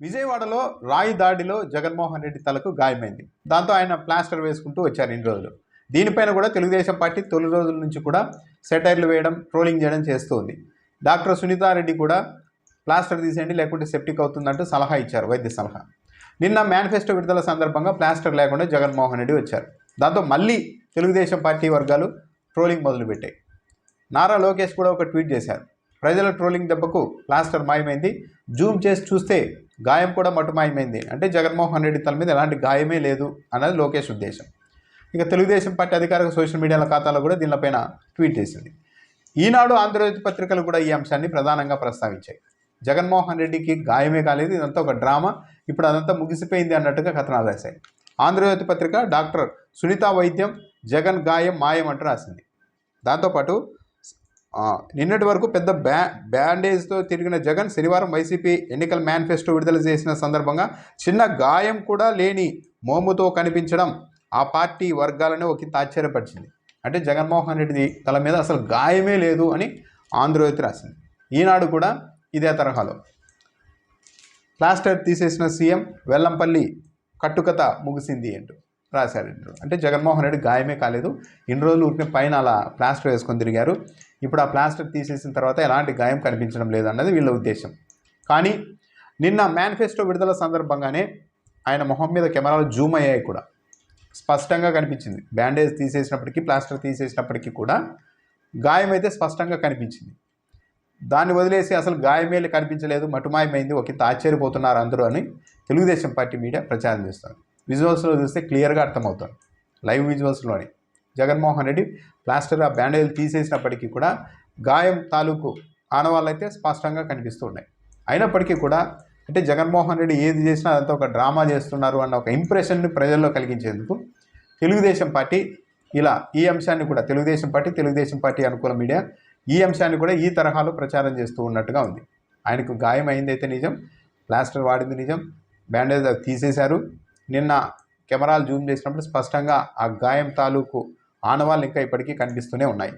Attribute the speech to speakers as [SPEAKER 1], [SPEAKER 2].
[SPEAKER 1] విజయవాడలో రాయి దాడిలో జగన్మోహన్ రెడ్డి తలకు గాయమైంది. దాంతో ఆయన ప్లాస్టర్ వేసుకుంటూ వచ్చారు ఇన్ని రోజులు. దీనిపైన కూడా తెలుగుదేశం పార్టీ తొలి రోజుల నుంచి కూడా సెటైర్లు వేయడం ట్రోలింగ్ చేయడం చేస్తుంది. డాక్టర్ సునీతారెడ్డి కూడా ప్లాస్టర్ తీసేయండి లేకుంటే సెప్టిక్ అవుతుందంటూ సలహా ఇచ్చారు వైద్య సలహా. నిన్న మేనిఫెస్టో విడుదల సందర్భంగా ప్లాస్టర్ లేకుండా జగన్మోహన్ రెడ్డి వచ్చారు. దాంతో మళ్ళీ తెలుగుదేశం పార్టీ వర్గాలు ట్రోలింగ్ మొదలుపెట్టాయి. నారా లోకేష్ కూడా ఒక ట్వీట్ చేశారు. ప్రజల ట్రోలింగ్ దెబ్బకు ప్లాస్టర్ మాయమైంది. జూమ్ చేసి చూస్తే గాయం కూడా మటుమాయమైంది. అంటే జగన్మోహన్ రెడ్డి తల మీద ఎలాంటి గాయమే లేదు అన్నది లోకేష్ ఉద్దేశం. ఇక తెలుగుదేశం పార్టీ అధికారిక సోషల్ మీడియాల ఖాతాలో కూడా దీనిపైన ట్వీట్ చేసింది. ఈనాడు ఆంధ్రజ్యోతి పత్రికలు కూడా ఈ అంశాన్ని ప్రధానంగా ప్రస్తావించాయి. జగన్మోహన్ రెడ్డికి గాయమే కాలేదు ఇదంతా ఒక డ్రామా. ఇప్పుడు అదంతా ముగిసిపోయింది అన్నట్టుగా కథనాలు రాశాయి. ఆంధ్రజ్యోతి పత్రిక డాక్టర్ సునీత వైద్యం జగన్ గాయం మాయం అంటూ రాసింది. దాంతోపాటు నిన్నటి వరకు పెద్ద బ్యా బ్యాండేజ్తో తిరిగిన జగన్ శనివారం వైసీపీ ఎన్నికల మేనిఫెస్టో విడుదల చేసిన సందర్భంగా చిన్న గాయం కూడా లేని మోముతో కనిపించడం ఆ పార్టీ వర్గాలను ఒక ఆశ్చర్యపరిచింది. అంటే జగన్మోహన్ రెడ్డి తల మీద అసలు గాయమే లేదు అని ఆంధ్రజ్యోతి రాసింది. ఈనాడు కూడా ఇదే తరహాలో. ప్లాస్టర్ తీసేసిన సీఎం వెల్లంపల్లి కట్టుకథ ముగిసింది అంటూ రాశారు. అంటే జగన్మోహన్ రెడ్డి గాయమే కాలేదు. ఇన్ని రోజులు ఊరికి పైన అలా ప్లాస్టర్ వేసుకొని తిరిగారు. ఇప్పుడు ఆ ప్లాస్టర్ తీసేసిన తర్వాత ఎలాంటి గాయం కనిపించడం లేదన్నది వీళ్ళ ఉద్దేశం. కానీ నిన్న మేనిఫెస్టో విడుదల సందర్భంగానే ఆయన మొహం మీద కెమెరాలు జూమ్ అయ్యాయి కూడా. స్పష్టంగా కనిపించింది. బ్యాండేజ్ తీసేసినప్పటికీ ప్లాస్టర్ తీసేసినప్పటికీ కూడా గాయం అయితే స్పష్టంగా కనిపించింది. దాన్ని వదిలేసి అసలు గాయమే కనిపించలేదు. మటుమాయమైంది. ఒక ఇంత ఆశ్చర్యపోతున్నారు అందరూ అని తెలుగుదేశం పార్టీ మీడియా ప్రచారం చేస్తారు విజువల్స్లో చూస్తే క్లియర్గా అర్థమవుతుంది. లైవ్ విజువల్స్లోని. జగన్మోహన్ రెడ్డి ప్లాస్టర్ ఆ బ్యాండేజ్ తీసేసినప్పటికీ కూడా గాయం తాలూకు ఆనవాళ్ళు అయితే స్పష్టంగా కనిపిస్తూ ఉన్నాయి అయినప్పటికీ కూడా అంటే జగన్మోహన్ రెడ్డి ఏది చేసినా అదంతా ఒక డ్రామా చేస్తున్నారు అన్న ఒక ఇంప్రెషన్ని ప్రజల్లో కలిగించేందుకు తెలుగుదేశం పార్టీ ఇలా ఈ అంశాన్ని కూడా తెలుగుదేశం పార్టీ తెలుగుదేశం పార్టీ అనుకూల మీడియా ఈ అంశాన్ని కూడా ఈ తరహాలో ప్రచారం చేస్తూ ఉన్నట్టుగా ఉంది. ఆయనకు గాయం అయిందైతే నిజం ప్లాస్టర్ వాడింది నిజం బ్యాండేజ్ అది తీసేశారు. నిన్న కెమెరాలు జూమ్ చేసినప్పుడు స్పష్టంగా ఆ గాయం తాలూకు ఆనవాళ్ళు ఇంకా ఇప్పటికీ కనిపిస్తూనే ఉన్నాయి.